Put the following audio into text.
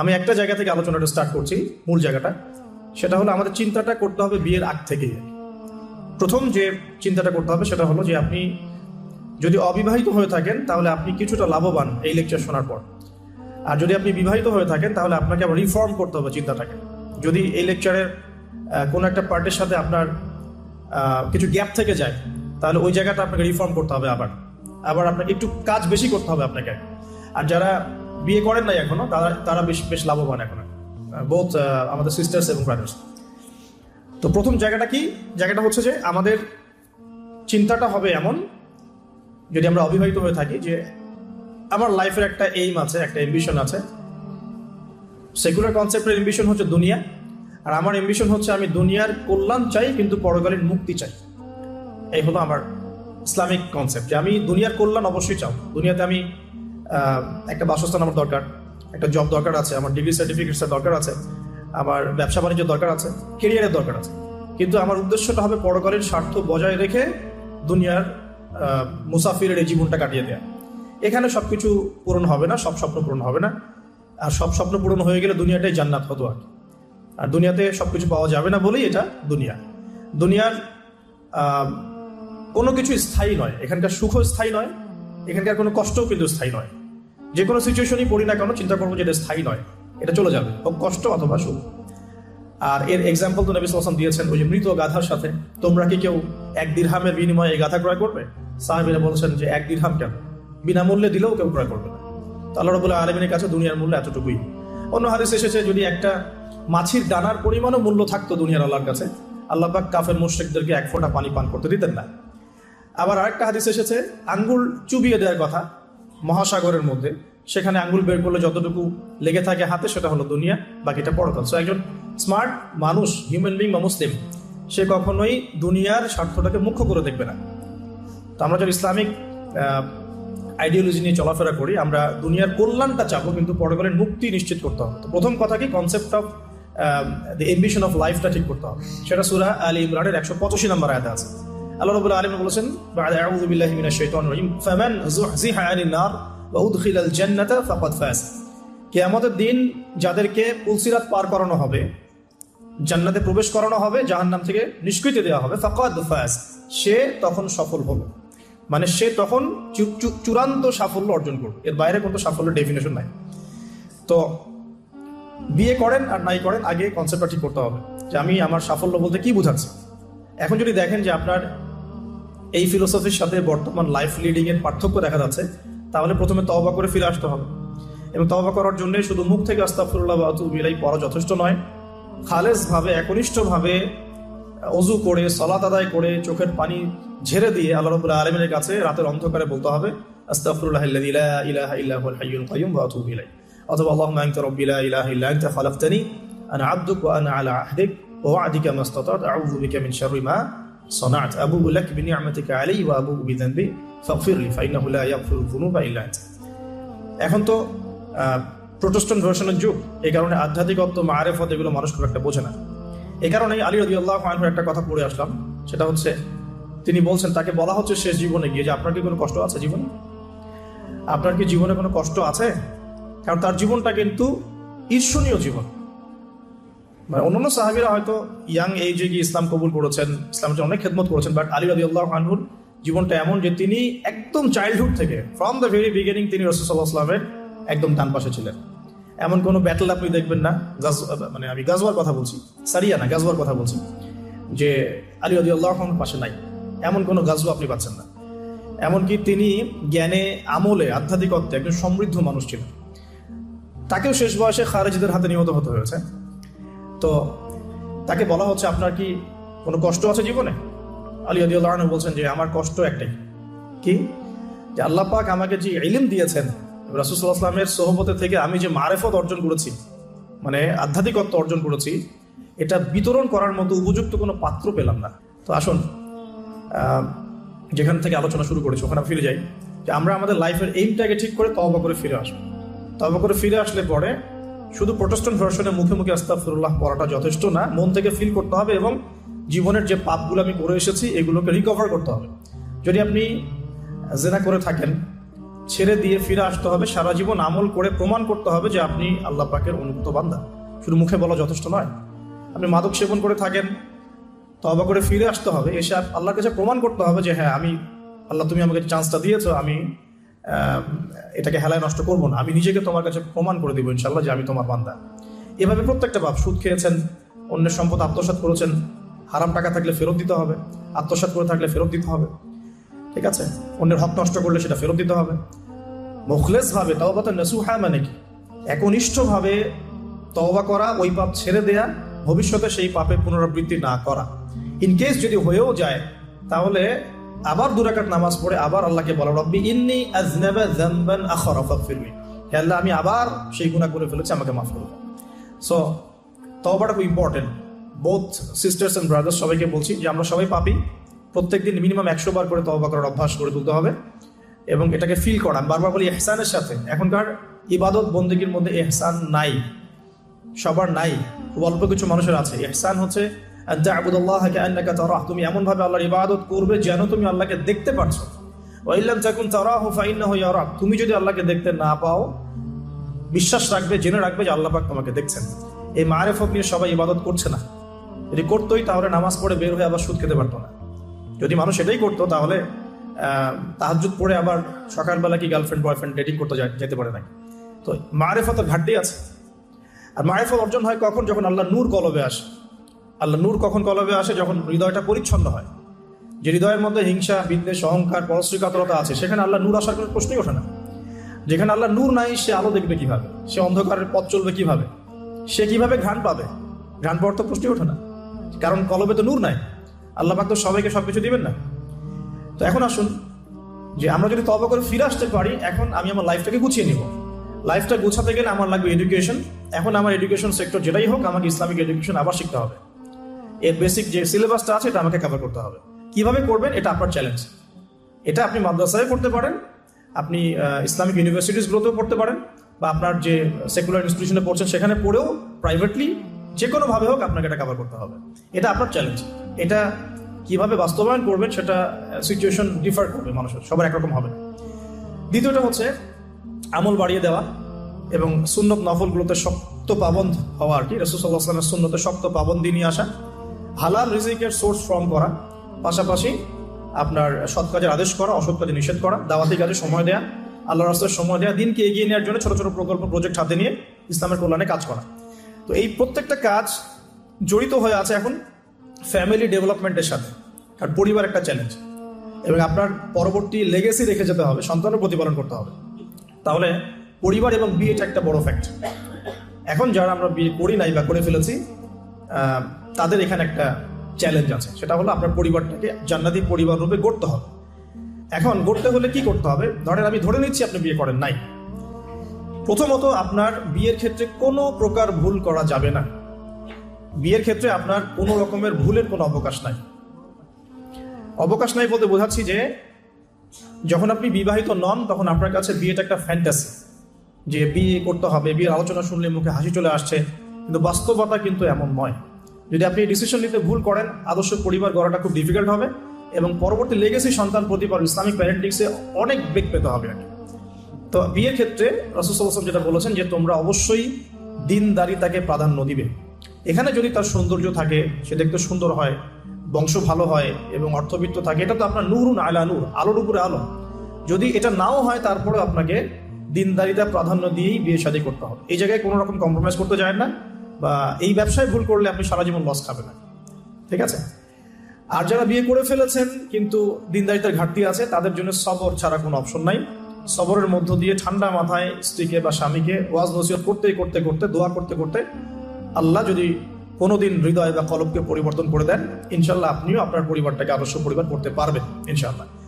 আমি একটা জায়গা থেকে আলোচনাটা স্টার্ট করছি, মূল জায়গাটা। সেটা হলো আমাদের চিন্তাটা করতে হবে বিয়ের আগ থেকেই প্রথম যে চিন্তাটা করতে হবে সেটা হলো যে আপনি যদি অবিবাহিত হয়ে থাকেন, তাহলে আপনি কিছুটা লাভবান এই লেকচার শোনার পর। আর যদি আপনি বিবাহিত হয়ে থাকেন, তাহলে আপনাকে আবার রিফর্ম করতে হবে চিন্তাটাকে। যদি এই লেকচারের কোনো একটা পার্টের সাথে আপনার কিছু গ্যাপ থেকে যায়, তাহলে ওই জায়গাটা আপনাকে রিফর্ম করতে হবে আবার। আবার আপনাকে একটু কাজ বেশি করতে হবে আপনাকে। আর যারা বিয়ে করেন নাই এখনও, তারা তারা বেশ বেশ লাভবান এখন। বোথ আমাদের সিস্টার্স এবং ব্রাদার্স তো প্রথম জায়গাটা কি? জায়গাটা হচ্ছে যে আমাদের চিন্তাটা হবে এমন, যদি আমরা অবিবাহিত হয়ে থাকি, যে আমার লাইফের একটা এইম আছে, একটা এম্বিশন আছে। সেকুলার কনসেপ্টের এম্বিশন হচ্ছে দুনিয়া, আর আমার এম্বিশন হচ্ছে আমি দুনিয়ার কল্যাণ চাই, কিন্তু পরকালীন মুক্তি চাই। এই হলো আমার ইসলামিক কনসেপ্ট যে আমি দুনিয়ার কল্যাণ অবশ্যই চাও। দুনিয়াতে আমি একটা বাসস্থান আমার দরকার, একটা জব দরকার আছে, আমার ডিগ্রি সার্টিফিকেটসের দরকার আছে, আমার ব্যবসা বাণিজ্যের দরকার আছে কেরিয়ারের দরকার আছে। কিন্তু আমার উদ্দেশ্যটা হবে পরকালীন স্বার্থ বজায় রেখে দুনিয়ার মুসাফিরের এই জীবনটা কাটিয়ে দেওয়া এখানে সব কিছু পূরণ হবে না, সব স্বপ্ন পূরণ হবে না। আর সব স্বপ্ন পূরণ হয়ে গেলে দুনিয়াটাই জান্নাত হতো আর। আর দুনিয়াতে সবকিছু পাওয়া যাবে না বলেই এটা দুনিয়া। দুনিয়ার কোনো কিছু স্থায়ী নয়, এখানকার সুখও স্থায়ী নয়, এখানকার কোনো কষ্টও কিন্তু স্থায়ী নয়। যে কোনো সিচুয়েশনই পড়ি না কেন, চিন্তা করব যে এটা স্থায়ী নয়। এটা চলে যাবে, হোক কষ্ট অথবা সুখ। আর এর এক্সাম্পল তো নবী সাল্লাম দিয়েছেন, ওই যে মৃত গাধার সাথে। তোমরা কি কেউ এক দিরহামের বিনিময়ে এই গাধা ক্রয় করবে? সাহেবেরা বলছেন যে এক দিরহাম কেন? বিনামূল্যে দিলেও কেউ ক্রয় করবে না। আল্লাহ রবুল্লাহ আলমিনের কাছে দুনিয়ার মূল্য এতটুকুই। অন্য হাদিস এসেছে, যদি একটা মাছির দানার পরিমাণও মূল্য থাকতো দুনিয়ার আল্লাহর কাছে, আল্লাহ পাক কাফের মুশ্রিকদেরকে এক ফোঁটা পানি পান করতে দিতেন না। আবার আরেকটা হাদিস এসেছে আঙ্গুল চুবিয়ে দেওয়ার কথা। মহাসাগরের মধ্যে, সেখানে আঙ্গুল বের করলে যতটুকু লেগে থাকে হাতে, সেটা হলো দুনিয়া, বাকিটা পরকাল। সো একজন স্মার্ট মানুষ হিউম্যান বিং বা মুসলিম, সে কখনোই দুনিয়ার স্বার্থটাকে মুখ্য করে দেখবে না। তো আমরা যখন ইসলামিক আইডিওলজি নিয়ে চলাফেরা করি, আমরা দুনিয়ার কল্যাণটা চাবো, কিন্তু পরকালের মুক্তি নিশ্চিত করতে হবে। তো প্রথম কথা কি? Concept of the ambition of লাইফটা ঠিক করতে হবে। সেটা সুরা আলী ইমরানের একশো পঁচাশি নম্বর আয়াতে আছে। আল্লাহ রবুল্লাহ বলেছেন আউযুবিল্লাহি বিল্লাহ মিনাশ শাইতানির রাজিম, ফামান যুহজিহা আনিন নার, ওয়া উদখিলাল জান্নাতা ফাকাদ দিন যাদেরকে পুলসিরাত পার করানো হবে, জান্নাতে প্রবেশ করানো হবে, জাহান্নাম থেকে নিষ্কৃতি দেওয়া হবে, ফাকাদ ফাজ, সে তখন সফল হবে। মানে সে তখন চূড়ান্ত সাফল্য অর্জন করবে। এর বাইরে কোনো সাফল্য ডেফিনেশন নাই। তো, বিয়ে করেন আর নাই করেন, আগে কনসেপ্টটা ঠিক করতে হবে। যে আমি আমার সাফল্য বলতে কি বুঝাচ্ছি? এখন যদি দেখেন যে আপনার এই ফিলোসফির সাথে বর্তমান লাইফ লিডিং এর পার্থক্য দেখা যাচ্ছে, তাহলে প্রথমে তওবা করে ফিরে আসতে হবে। এবং তওবা করার জন্য শুধু মুখ থেকে আস্তাফুল্লাহ বা মিলাই পড়া যথেষ্ট নয় খালেজ ভাবে একনিষ্ঠভাবে অজু করে, সলাত আদায় করে, চোখের পানি ঝেড়ে দিয়ে আল্লাহ রবুল্লাহ আলমিনের কাছে রাতের অন্ধকারে বলতে হবে আস্তাফুল্লাহ ইলাহা ইল্লা হুয়াল হাইয়ুল কাইয়ুম ওয়া আতুবু অথবা আল্লাহুম্মা আনতা রাব্বি লা ইলাহা মা صنعت أبوء لك بنعمتك علي وأبوء بذنبي فاغفر لي فإنه لا يغفر الذنوب إلا أنت এখন তো প্রোটেস্টন ভার্সনের যুগ এই কারণে আধ্যাত্মিকত্ব মারেফত এগুলো মানুষ খুব একটা বোঝে না এই কারণে আলী রদি আল্লাহ আনহুর একটা কথা পড়ে আসলাম সেটা হচ্ছে তিনি বলছেন তাকে বলা হচ্ছে শেষ জীবনে গিয়ে যে আপনার কি কোনো কষ্ট আছে জীবনে আপনার কি জীবনে কোনো কষ্ট আছে কারণ তার জীবনটা কিন্তু ঈর্ষণীয় জীবন মানে অন্যান্য সাহাবিরা হয়তো ইয়াং এইজে গিয়ে ইসলাম কবুল করেছেন, ইসলামের অনেক খেদমত করেছেন বাট আলী রদি আল্লাহ আনহুর জীবনটা এমন যে তিনি একদম চাইল্ডহুড থেকে ফ্রম দ্য ভেরি বিগিনিং তিনি রসুল্লাহ আসলামের একদম ডান পাশে ছিলেন। এমন কোনো ব্যাটেল আপনি দেখবেন না, গাজ মানে আমি গাজওয়ার কথা বলছি, সারিয়া না, গাজওয়ার কথা বলছি, যে আলী রদি আল্লাহ পাশে নাই। এমন কোনো গাজওয়া আপনি পাচ্ছেন না। এমনকি তিনি জ্ঞানে, আমলে, আধ্যাত্মিকত্বে একজন সমৃদ্ধ মানুষ ছিলেন। তাকেও শেষ বয়সে খারেজিদের হাতে নিহত হতে হয়েছে। তো তাকে বলা হচ্ছে, আপনার কি কোনো কষ্ট আছে জীবনে? আলী আদিউল্লাহ বলছেন যে আমার কষ্ট একটাই। কি? যে আল্লাহ পাক আমাকে যে ইলিম দিয়েছেন রাসুসাল্লাহ আসলামের সোহবতে থেকে আমি যে মারেফত অর্জন করেছি মানে আধ্যাত্মিকত্ব অর্জন করেছি, এটা বিতরণ করার মতো উপযুক্ত কোনো পাত্র পেলাম না। তো আসুন যেখান থেকে আলোচনা শুরু করেছি, ওখানে ফিরে যাই। যে আমরা আমাদের লাইফের এইমটাকে ঠিক করে তবা করে ফিরে আসব। তবা করে ফিরে আসলে পরে শুধু প্রোটেস্টন ভার্সনে মুখে মুখে আস্তাফিরুল্লাহ পড়াটা যথেষ্ট না, মন থেকে ফিল করতে হবে এবং জীবনের যে পাপগুলো আমি করে এসেছি, এগুলোকে রিকভার করতে হবে। যদি আপনি জেনা করে থাকেন, ছেড়ে দিয়ে ফিরে আসতে হবে, সারা জীবন আমল করে প্রমাণ করতে হবে যে আপনি আল্লাহ পাকের অনুগত বান্দা। শুধু মুখে বলা যথেষ্ট নয়। আপনি মাদক সেবন করে থাকেন তবা করে ফিরে আসতে হবে, এসে আল্লাহর কাছে প্রমাণ করতে হবে যে হ্যাঁ আমি, আল্লাহ তুমি আমাকে চান্সটা দিয়েছ, আমি এটাকে হেলায় নষ্ট করব না। আমি নিজেকে তোমার কাছে প্রমাণ করে দিব ইনশাল্লাহ যে আমি তোমার বান্দা। এভাবে প্রত্যেকটা বাপ সুদ খেয়েছেন, অন্যের সম্পদ আত্মসাৎ করেছেন, হারাম টাকা থাকলে ফেরত দিতে হবে, আত্মসাৎ করে থাকলে ফেরত দিতে হবে। ঠিক আছে? অন্যের হক নষ্ট করলে সেটা ফেরত দিতে হবে। মুখলেস ভাবে তওবা তো নসুহা মানে কি? একনিষ্ঠ ভাবে তওবা করা, ওই পাপ ছেড়ে দেয়া, ভবিষ্যতে সেই পাপের পুনরাবৃত্তি না করা। ইন কেস যদি হয়েও যায়, তাহলে আবার দুরাকাত নামাজ পড়ে আবার আল্লাহকে বলা, রব্বি ইন্নি আজনাবা জানবান আখরা ফাগফিরলি হে আল্লাহ, আমি আবার সেই গুনাহ করে ফেলেছি, আমাকে মাফ করুন সো তওবাটা খুব important both sisters and brothers সবাইকে বলছি যে আমরা সবাই পাপি। প্রত্যেকদিন মিনিমাম একশো বার করে তওবা করার অভ্যাস করে তুলতে হবে এবং এটাকে ফিল করা। বারবার বলি, এহসানের সাথে, এখনকার ইবাদত বন্দীগীর মধ্যে এহসান নাই, সবার নাই খুব অল্প কিছু মানুষের আছে। এহসান হচ্ছে আবুদুল্লাহ তুমি এমন ভাবে আল্লাহর ইবাদত করবে যেন তুমি আল্লাহকে দেখতে পারছ। ওয়াইল্লাম তাকুন তারাহু ফাইন্নাহু ইয়ারাক, তুমি যদি আল্লাহকে দেখতে না পাও, বিশ্বাস রাখবে, জেনে রাখবে যে আল্লাহ পাক তোমাকে দেখছেন। এই মারেফত নিয়ে সবাই ইবাদত করছে না। যদি করতোই তাহলে নামাজ পড়ে বের হয়ে আবার সুদ খেতে পারতো না। যদি মানুষ এটাই করতো তাহলে তাহাজুদ পড়ে আবার সকালবেলা কি গার্লফ্রেন্ড বয়ফ্রেন্ড ডেটিং করতে যেতে পারে না তো মারেফতের ঘাটতি আছে। আর মারেফত অর্জন হয় কখন? যখন আল্লাহ নূর কলবে আসে। আল্লাহ নূর কখন কলবে আসে? যখন হৃদয়টা পরিচ্ছন্ন হয়। যে হৃদয়ের মধ্যে হিংসা, বিদ্বেষ, অহংকার পরশ্রীকাতরতা আছে, সেখানে আল্লাহ নূর আসার কোনো প্রশ্নই ওঠে না। যেখানে আল্লাহ নূর নাই, সে আলো দেখবে কীভাবে? সে অন্ধকারের পথ চলবে কীভাবে? সে কীভাবে ঘ্রাণ পাবে? ঘ্রাণ পাওয়ার তো প্রশ্নই ওঠে না। কারণ কলবে তো নূর নাই। আল্লাহ পাক তো সবাইকে সব কিছু দিবেন না। তো এখন আসুন, যে আমরা যদি তবা করে ফিরে আসতে পারি, এখন আমি আমার লাইফটাকে গুছিয়ে নিব। লাইফটা গুছাতে গেলে আমার লাগবে এডুকেশন। এখন আমার এডুকেশন সেক্টর যেটাই হোক, আমাকে ইসলামিক এডুকেশন আবার শিখতে হবে। এর বেসিক যে সিলেবাসটা আছে, এটা আমাকে কভার করতে হবে। কীভাবে করবেন? এটা আপনার চ্যালেঞ্জ এটা আপনি মাদ্রাসায় করতে পারেন, আপনি ইসলামিক ইউনিভার্সিটিসগুলোতেও পড়তে পারেন, বা আপনার যে সেকুলার ইনস্টিটিউশনে পড়ছেন, সেখানে পড়েও প্রাইভেটলি যে কোনোভাবে হোক আপনাকে এটা কভার করতে হবে। এটা আপনার চ্যালেঞ্জ এটা কীভাবে বাস্তবায়ন করবেন, সেটা সিচুয়েশন ডিফার করবে মানুষের, সবার একরকম হবে। দ্বিতীয়টা হচ্ছে, আমল বাড়িয়ে দেওয়া এবং সুন্নত নফলগুলোতে শক্ত পাবন্ধ হওয়া আর কি। রসুসাল্লাহ সুন্নতে শক্ত পাবন্দি নিয়ে আসা। হালাল রিজিকের সোর্স ফর্ম করা, পাশাপাশি আপনার সৎ কাজের আদেশ করা, অসৎ কাজে নিষেধ করা, দাওয়াতি কাজে সময় দেওয়া আল্লাহ রাস্তার সময় দেওয়া দিনকে এগিয়ে নেওয়ার জন্য ছোট ছোট প্রকল্প প্রজেক্ট হাতে নিয়ে ইসলামের কল্যাণে কাজ করা। তো এই প্রত্যেকটা কাজ জড়িত হয়ে আছে এখন ফ্যামিলি ডেভেলপমেন্টের সাথে, আর পরিবার একটা চ্যালেঞ্জ এবং আপনার পরবর্তী লেগেসি রেখে যেতে হবে, সন্তানের প্রতিপালন করতে হবে। তাহলে পরিবার এবং বিয়েটা একটা বড় ফ্যাক্ট এখন যারা আমরা বিয়ে করি নাই বা করে ফেলেছি তাদের এখানে একটা চ্যালেঞ্জ আছে। সেটা হলো আপনার পরিবারটাকে জান্নাতি পরিবার রূপে গড়তে হবে। এখন গড়তে হলে কি করতে হবে? ধরেন আমি ধরে নিচ্ছি আপনি বিয়ে করেন, নাই। প্রথমত আপনার বিয়ের ক্ষেত্রে কোনো প্রকার ভুল করা যাবে না। বিয়ের ক্ষেত্রে আপনার কোনো রকমের ভুলের কোনো অবকাশ নাই। অবকাশ নাই বলতে বোঝাচ্ছি যে, যখন আপনি বিবাহিত নন, তখন আপনার কাছে বিয়েটা একটা ফ্যান্টাসি যে বিয়ে করতে হবে, বিয়ের আলোচনা শুনলে মুখে হাসি চলে আসছে, কিন্তু বাস্তবতা কিন্তু এমন নয়। যদি আপনি ডিসিশন নিতে ভুল করেন, আদর্শ পরিবার গড়াটা খুব ডিফিকাল্ট হবে এবং পরবর্তী লেগেসি সন্তান প্রতিবার ইসলামিক প্যারেন্টিংসে অনেক বেগ পেতে হবে আর। তো বিয়ের ক্ষেত্রে রসুসাল্লাম যেটা বলেছেন যে, তোমরা অবশ্যই দিনদারিতাকে প্রাধান্য দিবে। এখানে যদি তার সৌন্দর্য থাকে, সে দেখতে সুন্দর হয়, বংশ ভালো হয় এবং অর্থবিত্ত থাকে, এটা তো আপনার নুরুন আলা নূর, আলোর উপরে আলো যদি এটা নাও হয় তারপরে আপনাকে দিনদারিতা প্রাধান্য দিয়েই বিয়ে শাদী করতে হবে। এই জায়গায় কোনো রকম কম্প্রোমাইজ করতে যায় না। বা এই ব্যবসায় ভুল করলে আপনি সারা জীবন লস খাবেন না। ঠিক আছে? আর যারা বিয়ে করে ফেলেছেন, কিন্তু দিনদারিতার ঘাটতি আছে, তাদের জন্য সবর ছাড়া কোনো অপশন নাই। সবরের মধ্য দিয়ে ঠান্ডা মাথায় স্ত্রীকে বা স্বামীকে ওয়াজ নসিহত করতে করতে করতে, দোয়া করতে করতে আল্লাহ যদি কোনোদিন হৃদয় বা কলবকে পরিবর্তন করে দেন ইনশাল্লাহ আপনিও আপনার পরিবারটাকে আদর্শ পরিবার করতে পারবেন ইনশাল্লাহ